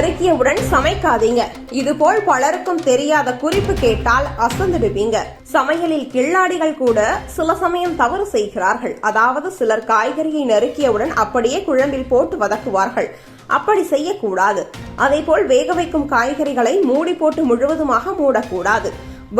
நறுக்கியவுடன் சமைக்காதீங்க. இதுபோல் பலருக்கும் தெரியாத குறிப்பு கேட்டால் அசந்துடுவீங்க. சமையலில் கில்லாடிகள் கூட சில சமயம் தவறு செய்கிறார்கள். அதாவது சிலர் காய்கறியை நறுக்கியவுடன் அப்படியே குழம்பில் போட்டு வதக்குவார்கள். அப்படி செய்யக்கூடாது. அதேபோல் வேக வைக்கும் காய்கறிகளை மூடி போட்டு முழுவதுமாக மூடக்கூடாது.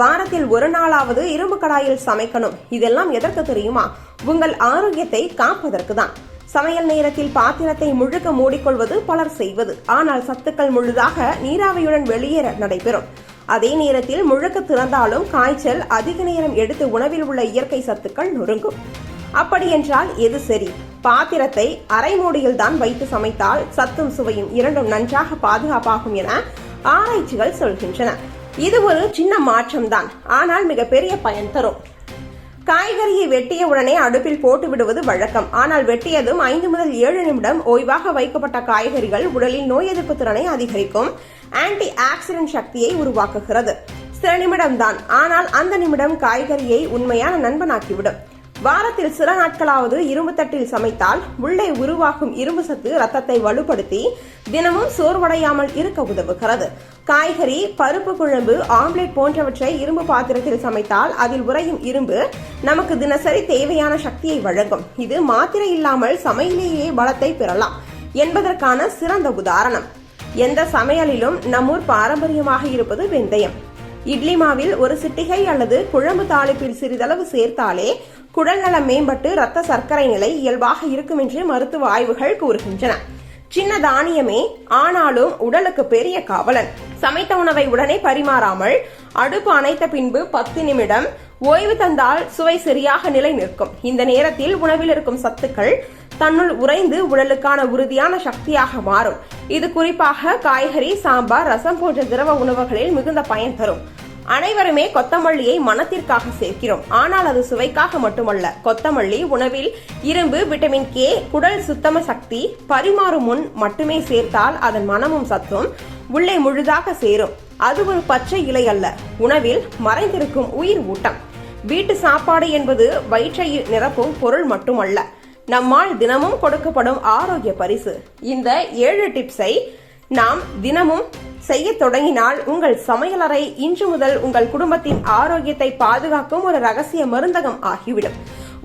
வாரத்தில் ஒரு நாளாவது இரும்பு கடாயில் சமைக்கணும். இதெல்லாம் எதற்கு தெரியுமா? உங்கள் ஆரோக்கியத்தை காப்பதற்கு தான் சமையல் நேரத்தில் பாத்திரத்தை முழுக்க மூடிக்கொள்வது பலர் செய்வது. ஆனால் சத்துக்கள் முழுதாக நீராவியுடன் வெளியேற நடைபெறும். அதே நேரத்தில் முழுக்க திறந்தாலும் காய்ச்சல் அதிக நேரம் எடுத்து உணவில் உள்ள இயற்கை சத்துக்கள் நொறுங்கும். அப்படியென்றால் எது சரி? பாத்திரத்தை அரை மூடியில் தான் வைத்து சமைத்தால் சத்தும் சுவையும் இரண்டும் நன்றாக பாதுகாப்பாகும் என ஆராய்ச்சிகள் சொல்கின்றன. இது ஒரு சின்ன மாற்றம்தான். ஆனால் மிகப்பெரிய பயன் தரும். காய்கறியை வெட்டிய உடனே அடுப்பில் போட்டு விடுவது வழக்கம். ஆனால் வெட்டியதும் ஐந்து முதல் ஏழு நிமிடம் ஓய்வாக வைக்கப்பட்ட காய்கறிகள் உடலில் நோய் எதிர்ப்பு திறனை அதிகரிக்கும். ஆன்டி ஆக்சிடென்ட் சக்தியை உருவாக்குகிறது. சில நிமிடம்தான். ஆனால் அந்த நிமிடம் காய்கறியை உண்மையான நண்பனாக்கிவிடும். வாரத்தில் சில நாட்களாவது இரும்பு தட்டில் சமைத்தால் உள்ளே உருவாகும் இரும்பு சத்து ரத்தத்தை வலுப்படுத்தி தினமும் சோர்வடையாமல் இருக்க உதவுகிறது. காய்கறி பருப்பு குழம்பு ஆம்லெட் போன்றவற்றை இரும்பு பாத்திரத்தில் சமைத்தால் அதில் உறையும் இரும்பு நமக்கு தினசரி தேவையான சக்தியை வழங்கும். இது மாத்திரை இல்லாமல் சமையலேயே பலத்தை பெறலாம் என்பதற்கான சிறந்த உதாரணம். எந்த சமையலிலும் நம்மூர் பாரம்பரியமாக இருப்பது வெந்தயம். இட்லி மாவில் ஒரு சிட்டிகை அல்லது குழம்பு தாளிப்பில் சிறிதளவு சேர்த்தாலே குடல் நலம் மேம்பட்டு இரத்த சர்க்கரை நிலை இயல்பாக இருக்கும் என்று மருத்துவ ஆய்வுகள் கூறுகின்றன. சின்ன தானியமே ஆனாலும் உடலுக்கு பெரிய காவலன். சமைத்த உணவை உடனே பரிமாறாமல் அடுப்பு அணைத்த பின்பு பத்து நிமிடம் ஓய்வு தந்தால் சுவை சரியாக நிலை நிற்கும். இந்த நேரத்தில் உணவில் இருக்கும் சத்துக்கள் தன்னுள் உறைந்து உடலுக்கான உறுதியான சக்தியாக மாறும். இது குறிப்பாக காய்கறி சாம்பார் ரசம் போன்ற திரவ உணவுகளில் மிகுந்த பயன் தரும். அனைவருமே கொத்தமல்லியை மனத்திற்காக சேர்க்கிறோம். ஆனால் அது சுவைக்காக மட்டுமல்ல. கொத்தமல்லி உணவில் இரும்பு விட்டமின் கே குடல் சுத்தம சக்தி பரிமாறும் முன் மட்டுமே சேர்த்தால் அதன் மனமும் சத்தும் உள்ளே முழுதாக சேரும். அது ஒரு பச்சை இலை அல்ல. உணவில் மறைந்திருக்கும் உயிர் ஊட்டம். வீட்டு சாப்பாடு என்பது வயிற்றை நிரப்பும் பொருள் மட்டுமல்ல. நம்மால் தினமும் கொடுக்கப்படும் ஆரோக்கிய பரிசு. இந்த ஏழு டிப்ஸை நாம் தினமும் செய்ய தொடங்கினால் உங்கள் சமையலறை இன்று முதல் உங்கள் குடும்பத்தின் ஆரோக்கியத்தை பாதுகாக்கும் ஒரு ரகசிய மருந்தகம் ஆகிவிடும்.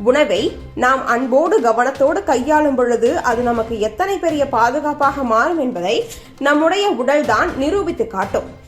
உணவை நாம் அன்போடு கவனத்தோடு கையாளும் பொழுது அது நமக்கு எத்தனை பெரிய பாதுகாப்பாக மாறும் என்பதை நம்முடைய உடல்தான் நிரூபித்து காட்டும்.